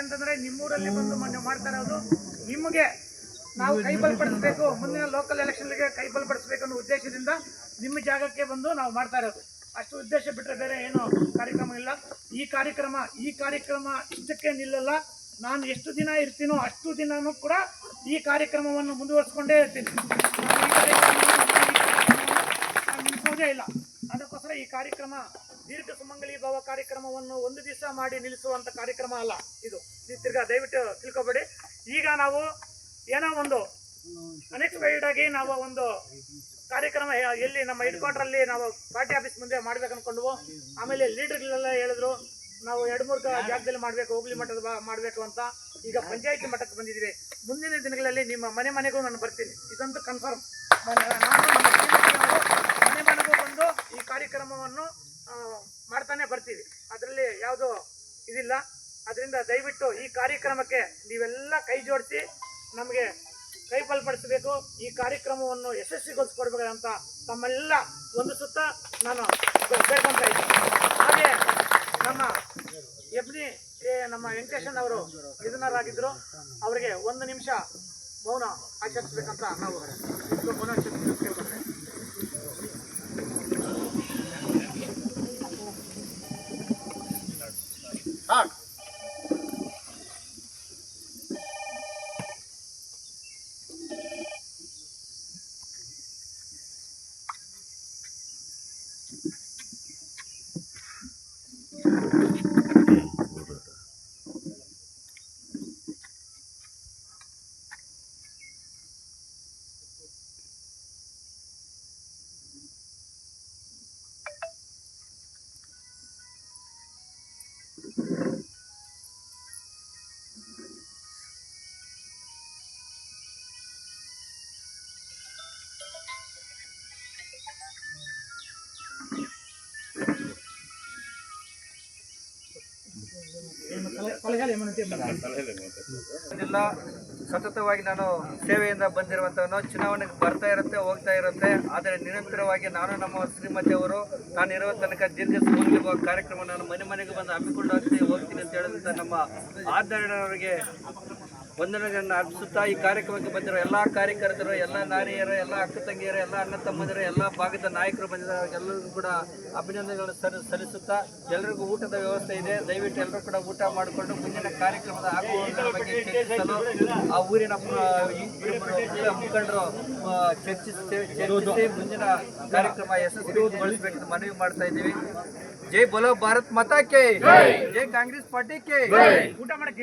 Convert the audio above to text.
ಅಂತಂದ್ರೆ ನಿಮ್ಮೂರಲ್ಲಿ ಬಂದು ಮೊನ್ನೆ ಮಾಡ್ತಾ ಇರೋದು ನಿಮಗೆ ನಾವು ಕೈ ಬಲಪಡಿಸಬೇಕು, ಮುಂದಿನ ಲೋಕಲ್ ಎಲೆಕ್ಷನ್ಗೆ ಕೈ ಬಲಪಡಿಸಬೇಕು ಅನ್ನೋ ಉದ್ದೇಶದಿಂದ ನಿಮ್ಮ ಜಾಗಕ್ಕೆ ಬಂದು ನಾವು ಮಾಡ್ತಾ ಇರೋದು. ಅಷ್ಟು ಉದ್ದೇಶ ಬಿಟ್ಟರೆ ಬೇರೆ ಏನು ಕಾರ್ಯಕ್ರಮ ಇಲ್ಲ. ಈ ಕಾರ್ಯಕ್ರಮ ಈ ಕಾರ್ಯಕ್ರಮ ಇಷ್ಟಕ್ಕೆ ನಿಲ್ಲಲ್ಲ. ನಾನು ಎಷ್ಟು ದಿನ ಇರ್ತೀನೋ ಅಷ್ಟು ದಿನನೂ ಕೂಡ ಈ ಕಾರ್ಯಕ್ರಮವನ್ನು ಮುಂದುವರಿಸ್ಕೊಂಡೇ ಇರ್ತೀನಿ. ನಿಲ್ಲಿಸೋದೇ ಇಲ್ಲ. ಅದಕ್ಕೋಸ್ಕರ ಈ ಕಾರ್ಯಕ್ರಮ ದೀರ್ಘ ಸುಮಂಗಲಿ ಭಾವ ಕಾರ್ಯಕ್ರಮವನ್ನು ಒಂದು ದಿವಸ ಮಾಡಿ ನಿಲ್ಲಿಸುವಂತ ಕಾರ್ಯಕ್ರಮ ಅಲ್ಲ ಇದು. ತಿರ್ಗಾ ದಯವಿಟ್ಟು ತಿಳ್ಕೊಬೇಡಿ. ಈಗ ನಾವು ಏನೋ ಒಂದು ಅನ್ಎಕ್ಸ್ಪೆಕ್ಟೆಡ್ ಆಗಿ ನಾವು ಒಂದು ಕಾರ್ಯಕ್ರಮ ಎಲ್ಲಿ ನಮ್ಮ ಹೆಡ್ ಕ್ವಾರ್ಟರ್ ಅಲ್ಲಿ ನಾವು ಪಾರ್ಟಿ ಆಫೀಸ್ ಮುಂದೆ ಮಾಡ್ಬೇಕು ಅನ್ಕೊಂಡ್ವು. ಆಮೇಲೆ ಲೀಡರ್ಗಳೆಲ್ಲ ಹೇಳಿದ್ರು, ನಾವು ಎರಡು ಮೂರು ಜಾಗದಲ್ಲಿ ಮಾಡ್ಬೇಕು, ಹೋಗ್ಲಿ ಮಟ್ಟದ ಮಾಡಬೇಕು ಮಾಡ್ಬೇಕು ಅಂತ. ಈಗ ಪಂಚಾಯತಿ ಮಟ್ಟಕ್ಕೆ ಬಂದಿದ್ದೀವಿ. ಮುಂದಿನ ದಿನಗಳಲ್ಲಿ ನಿಮ್ಮ ಮನೆ ಮನೆಗೂ ನಾನು ಬರ್ತೀನಿ. ಇದಂತೂ ಕನ್ಫರ್ಮ್ ನಾನು ನಮ್ಮ team ಮನೆ ಮನೆಗೂ ಬಂದು ಈ ಕಾರ್ಯಕ್ರಮವನ್ನು ಆ, ಮಾಡ್ತಾನೆ ಬರ್ತೀವಿ ಅದರಲ್ಲಿ ಯಾವುದು ಇದಿಲ್ಲ. ಅದರಿಂದ ದಯವಿಟ್ಟು ಈ ಕಾರ್ಯಕ್ರಮಕ್ಕೆ ನೀವೆಲ್ಲ ಕೈ ಜೋಡಿಸಿ ನಮಗೆ ಕೈ ಬಲಪಡಿಸಬೇಕು ಈ ಕಾರ್ಯಕ್ರಮವನ್ನು ಅಂತ ತಮ್ಮೆಲ್ಲ ಒಂದು ಸುತ್ತ ನಾನು ಬೇಡ್ಕೊಂತ ಇದ್ದೀನಿ. ಹಾಗೆ ನಮ್ಮ ಎಬ್ನಿ ನಮ್ಮ ವೆಂಕಟೇಶನ್ ಅವರು ನಿಧನರಾಗಿದ್ದರು ಅವರಿಗೆ ಒಂದು ನಿಮಿಷ ಮೌನ ಆಚರಿಸ್ಬೇಕಂತ ನಾವು ಮೌನ ಇಲ್ಲ ಸತತವಾಗಿ ನಾನು ಸೇವೆಯಿಂದ ಬಂದಿರುವಂಥವನು ಚುನಾವಣೆಗೆ ಬರ್ತಾ ಇರುತ್ತೆ, ಹೋಗ್ತಾ ಇರುತ್ತೆ. ಆದರೆ ನಿರಂತರವಾಗಿ ನಾನು ನಮ್ಮ ಶ್ರೀಮತಿ ಅವರು, ನಾನು ಇರುವ ತನಕ ದೀರ್ಘ ಸುಮಂಗಲಿ ಕಾರ್ಯಕ್ರಮ ನಾನು ಮನೆ ಮನೆಗೆ ಬಂದು ಹಮ್ಮಿಕೊಂಡು ಹೋಗ್ತೀನಿ ಹೋಗ್ತೀನಿ ಅಂತ ಹೇಳಿದಂಥ ನಮ್ಮ ಆಧರಣವರಿಗೆ ವಂದನೆಗಳನ್ನು ಅರ್ಪಿಸುತ್ತಾ ಈ ಕಾರ್ಯಕ್ರಮಕ್ಕೆ ಬಂದಿರೋ ಎಲ್ಲ ಕಾರ್ಯಕರ್ತರು ಎಲ್ಲ ನಾರಿಯರು ಎಲ್ಲ ಅಕ್ಕ ತಂಗಿಯರು ಎಲ್ಲ ಅಣ್ಣ ತಮ್ಮಂದಿರು ಎಲ್ಲ ಭಾಗದ ನಾಯಕರು ಬಂದಿದ್ದಾರೆ. ಎಲ್ಲರಿಗೂ ಕೂಡ ಅಭಿನಂದನೆಗಳನ್ನು ಸಲ್ಲಿ ಸಲ್ಲಿಸುತ್ತಾ ಎಲ್ಲರಿಗೂ ಊಟದ ವ್ಯವಸ್ಥೆ ಇದೆ. ದಯವಿಟ್ಟು ಎಲ್ಲರೂ ಕೂಡ ಊಟ ಮಾಡಿಕೊಂಡು ಮುಂದಿನ ಕಾರ್ಯಕ್ರಮದ ಆಗುವುದರ ಬಗ್ಗೆ ಚರ್ಚಿಸಲು ಆ ಊರಿನ ಮುಖಂಡರು ಚರ್ಚಿಸಿ ಮುಂದಿನ ಕಾರ್ಯಕ್ರಮ ಯಶಸ್ವಿಗೊಳಿಸಬೇಕೆಂದು ಮನವಿ ಮಾಡ್ತಾ ಇದ್ದೀವಿ. ಜೈ ಬೋಲೋ ಭಾರತ್ ಮಾತಾ ಕೆ ಜೈ ಕಾಂಗ್ರೆಸ್ ಪಾರ್ಟಿ ಕೆ ಊಟ ಮಾಡಕ್ಕೆ